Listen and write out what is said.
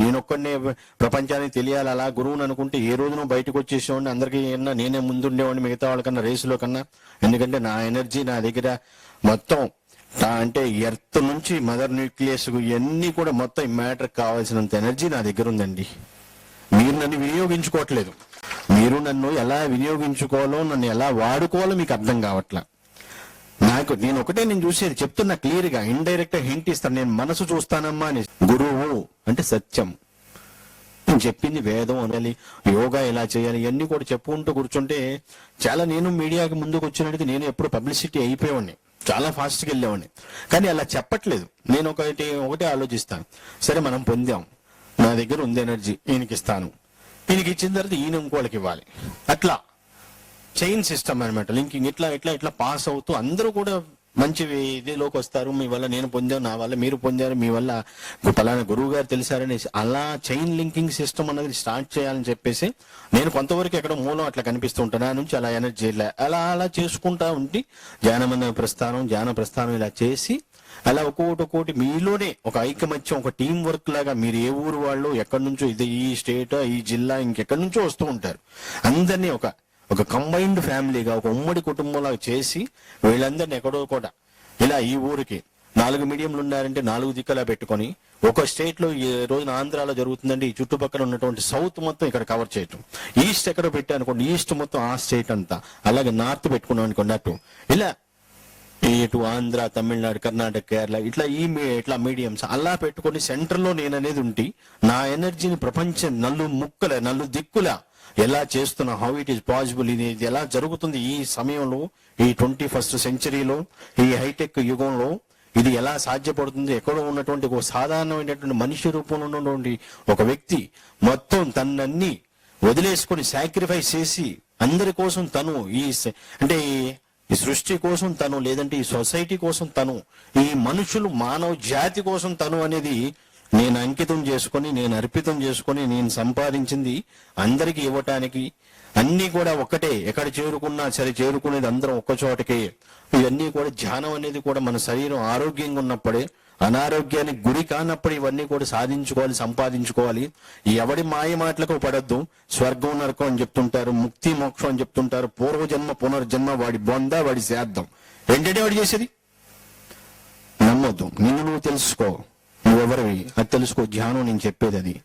నేనొక్కడినే ప్రపంచానికి తెలియాలి. అలా గురువుని అనుకుంటే ఏ రోజున బయటకు వచ్చేసేవాడిని అందరికీ ఏమన్నా నేనే ముందుండేవాడిని మిగతా వాళ్ళకన్నా రేసులో కన్నా. ఎందుకంటే నా ఎనర్జీ నా దగ్గర మొత్తం అంటే ఎర్త్ నుంచి మదర్ న్యూక్లియస్ ఇవన్నీ కూడా మొత్తం మ్యాటర్ కావాల్సినంత ఎనర్జీ నా దగ్గర ఉందండి మీరు నన్ను వినియోగించుకోవట్లేదు. మీరు నన్ను ఎలా వినియోగించుకోవాలో నన్ను ఎలా వాడుకోవాలో మీకు అర్థం కావట్లే. నాకు నేను ఒకటే నేను చూసేది చెప్తున్నా క్లియర్గా ఇండైరెక్ట్గా హింట్ ఇస్తాను నేను మనసు చూస్తానమ్మా అని. గురువు అంటే సత్యం. నేను చెప్పింది వేదం అనాలి యోగా ఎలా చేయాలి ఇవన్నీ కూడా చెప్పుకుంటూ కూర్చుంటే చాలా నేను మీడియాకి ముందుకు వచ్చినట్టుగా నేను ఎప్పుడు పబ్లిసిటీ అయిపోయేవాడిని. చాలా ఫాస్ట్గా వెళ్ళేవాడిని. కానీ అలా చెప్పట్లేదు. నేను ఒకటి ఒకటే ఆలోచిస్తాను. సరే మనం పొందాం. నా దగ్గర ఉంది ఎనర్జీ ఈయనకి ఇస్తాను. ఈయనకి ఇచ్చిన తర్వాత ఈయన ఇంకోళ్ళకి ఇవ్వాలి. అట్లా. చైన్ సిస్టమ్ అనమాట లింకింగ్ ఇట్లా ఇట్లా ఇట్లా పాస్ అవుతూ అందరూ కూడా మంచి ఇదిలోకి వస్తారు. మీ వల్ల నేను పొందాను నా వల్ల మీరు పొందారు మీ వల్ల పలానా గురువు గారు తెలిసారని అలా చైన్ లింకింగ్ సిస్టమ్ అనేది స్టార్ట్ చేయాలని చెప్పేసి నేను కొంతవరకు ఎక్కడ మూలం అట్లా కనిపిస్తూ ఉంటాను. నా నుంచి అలా ఎనర్జీ ఇలా అలా అలా చేసుకుంటా ఉండి ధ్యానమైన ప్రస్థానం ధ్యాన ప్రస్థానం ఇలా చేసి అలా ఒక్కొక్కటి ఒక్కోటి మీలోనే ఒక ఐకమత్యం ఒక టీం వర్క్ లాగా మీరు ఏ ఊరు వాళ్ళు ఎక్కడి నుంచో ఇది ఈ స్టేట్ ఈ జిల్లా ఇంకెక్కడి నుంచో వస్తూ ఉంటారు. అందరినీ ఒక ఒక కంబైన్డ్ ఫ్యామిలీగా ఒక ఉమ్మడి కుటుంబంలాగా చేసి వీళ్ళందరినీ ఎక్కడో కూడా ఇలా ఈ ఊరికి నాలుగు మీడియంలు ఉన్నారంటే నాలుగు దిక్కులా పెట్టుకొని ఒక స్టేట్లో ఈ రోజున ఆంధ్రాలో జరుగుతుందంటే ఈ చుట్టుపక్కల ఉన్నటువంటి సౌత్ మొత్తం ఇక్కడ కవర్ చేయటం. ఈస్ట్ ఎక్కడ పెట్టా అనుకోండి ఈస్ట్ మొత్తం ఆ స్టేట్ అంతా. అలాగే నార్త్ పెట్టుకున్నాం అనుకోండి అటు ఇలా ఇటు ఆంధ్ర తమిళనాడు కర్ణాటక కేరళ ఇట్లా ఈ మీ- ఇట్లా మీడియంస్ అలా పెట్టుకొని సెంటర్లో నేను అనేది ఉండి నా ఎనర్జీని ప్రపంచం నల్లు ముక్కల నల్లు దిక్కుల ఎలా చేస్తున్నా హౌ ఇట్ ఈస్ పాసిబుల్ ఇది ఇది ఎలా జరుగుతుంది ఈ సమయంలో ఈ ట్వంటీ ఫస్ట్ సెంచరీలో ఈ హైటెక్ యుగంలో ఇది ఎలా సాధ్యపడుతుంది? ఎక్కడో ఉన్నటువంటి ఒక సాధారణమైనటువంటి మనిషి రూపంలో ఉన్నటువంటి ఒక వ్యక్తి మొత్తం తన్నన్ని వదిలేసుకొని సాక్రిఫైస్ చేసి అందరి కోసం తను ఈ అంటే ఈ సృష్టి కోసం తను లేదంటే ఈ సొసైటీ కోసం తను ఈ మనుషులు మానవ జాతి కోసం తను అనేది నేను అంకితం చేసుకొని నేను అర్పితం చేసుకొని నేను సంపాదించింది అందరికీ ఇవ్వటానికి అన్నీ కూడా ఒక్కటే. ఎక్కడ చేరుకున్నా సరే చేరుకునేది అందరం ఒక్క చోటకే. ఇవన్నీ కూడా ధ్యానం అనేది కూడా మన శరీరం ఆరోగ్యంగా ఉన్నప్పుడే అనారోగ్యానికి గురి కానప్పుడు ఇవన్నీ కూడా సాధించుకోవాలి సంపాదించుకోవాలి. ఎవడి మాయ మాటలకు పడద్దు. స్వర్గం నరకం అని చెప్తుంటారు ముక్తి మోక్షం అని చెప్తుంటారు. పూర్వజన్మ పునర్జన్మ వాడి బొంద వాడి సేద్దం ఏంటంటే వాడు చేసేది? నమ్మొద్దు. నిన్ను నువ్వు తెలుసుకో. నువ్వెవరివి? అది తెలుసుకో ధ్యానం నేను చెప్పేది అది.